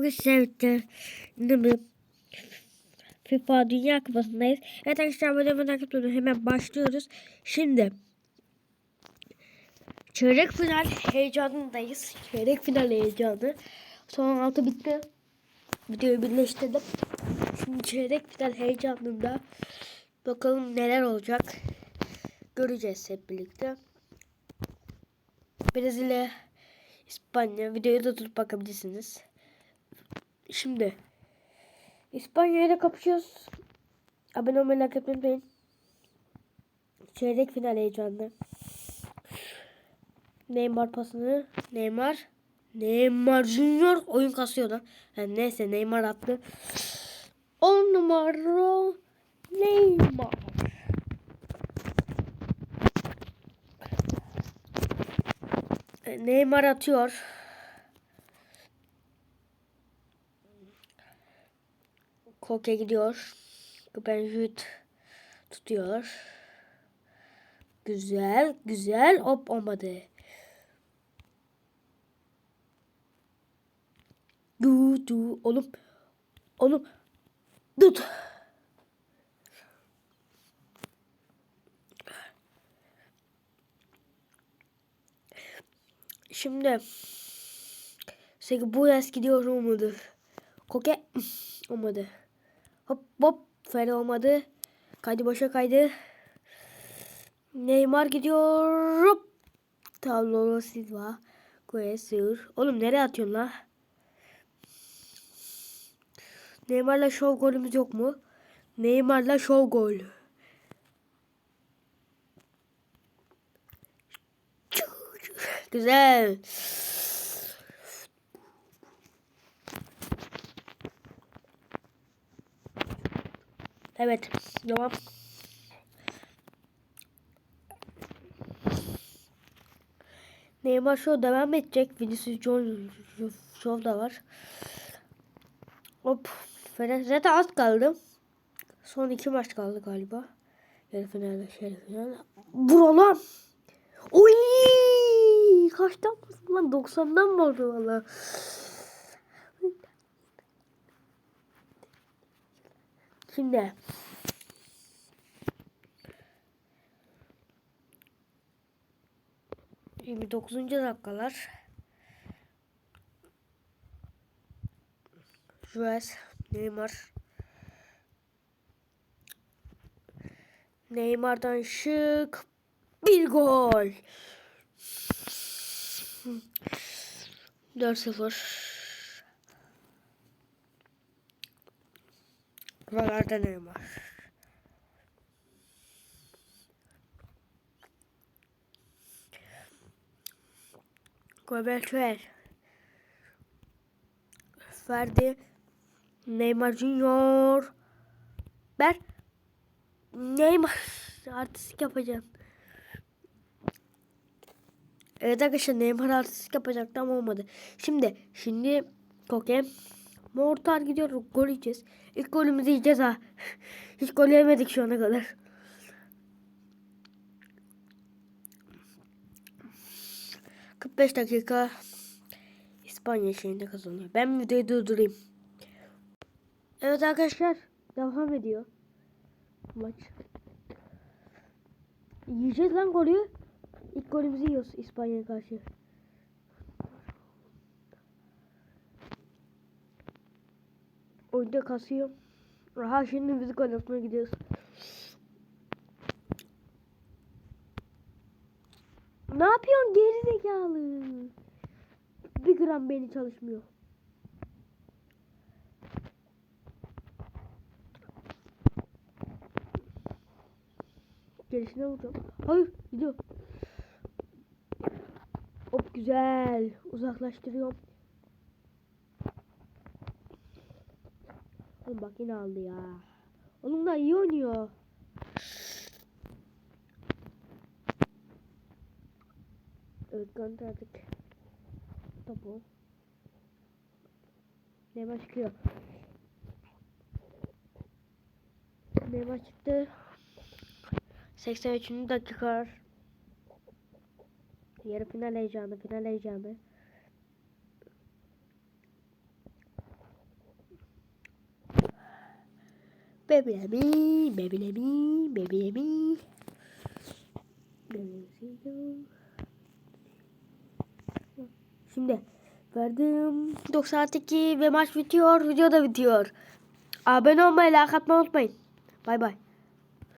Bugün sevdim. FIFA Dünya Kupası'ndayız. Evet arkadaşlar böyle merak etmeyin. Hemen başlıyoruz. Şimdi çeyrek final heyecanındayız. Çeyrek final heyecanı. Son altı bitti. Videoyu birleştirdim. Şimdi çeyrek final heyecanında bakalım neler olacak. Göreceğiz hep birlikte. Brezilya, İspanya videoyu da tutup bakabilirsiniz. Şimdi İspanya ile kapışıyoruz. Abone olmayı like etmeyi unutmayın. Çeyrek final heyecanlı. Neymar pasını Neymar Neymar Junior oyun kasıyor da. Yani neyse Neymar attı. 10 numara Neymar. Neymar atıyor. Koke gidiyor. Benjut tutuyor. Güzel, güzel. Hop olmadı. Du du oğlum. Oğlum. Tut. Şimdi Seki bu yaz gidiyor olmadı. Koke olmadı. Hop hop fena olmadı. Kaydı boşa kaydı. Neymar gidiyor. Hop. Tablolo Silva. Guesur. Oğlum nereye atıyorsun la? Neymar'la şov golümüz yok mu? Neymar'la şov gol. Güzel. Evet. Devam. Neymar Show devam edecek. Vinicius Show da var. Hop. Fener zaten az kaldı. Son iki maç kaldı galiba. Yarı finalde, yarı final. Vur lan. Oy! Kaçtan bastım lan? 90'dan mı oldu valla? Şimdi. Yirmi dokuzuncu dakikalar. Juez, Neymar. Neymar'dan şık bir gol. 4-0. Buralarda Neymar. Gobertuel. Ferdi. Neymar Junior. Ver. Neymar. Artistik yapacağım. Evet arkadaşlar Neymar artistik yapacaktı ama olmadı. Şimdi şimdi Koke Mortar gidiyor gol yiyeceğiz. İlk golümüzü yiyeceğiz ha. Hiç gol yemedik şu ana kadar. ...45 dakika... ...İspanya şeyinde kazanıyor. Ben videoyu durdurayım. Evet arkadaşlar... ...devam ediyor. Maç. Yiyeceğiz lan golü. İlk golümüzü yiyoruz İspanya'ya karşı. Oyunda kasıyor. Aha şimdi biz gol atmaya gidiyoruz. Ne yapıyorsun geri zekalı? Bir gram beni çalışmıyor. Gelişine vuracağım. Hayır gidiyor. Hop güzel. Uzaklaştırıyorum. Oğlum bak yine aldı ya. Oğlum da iyi oynuyor. Evet gönderdik. Topu. Neymar çıkıyor. Neymar çıktı. 83. dakika. Yarı final heyecanı, final heyecanı. Bebilemi, bebilemi, bebilemi. Şimdi verdim 92 ve maç bitiyor, video da bitiyor. Abone olmayı, like atmayı unutmayın. Bay bay.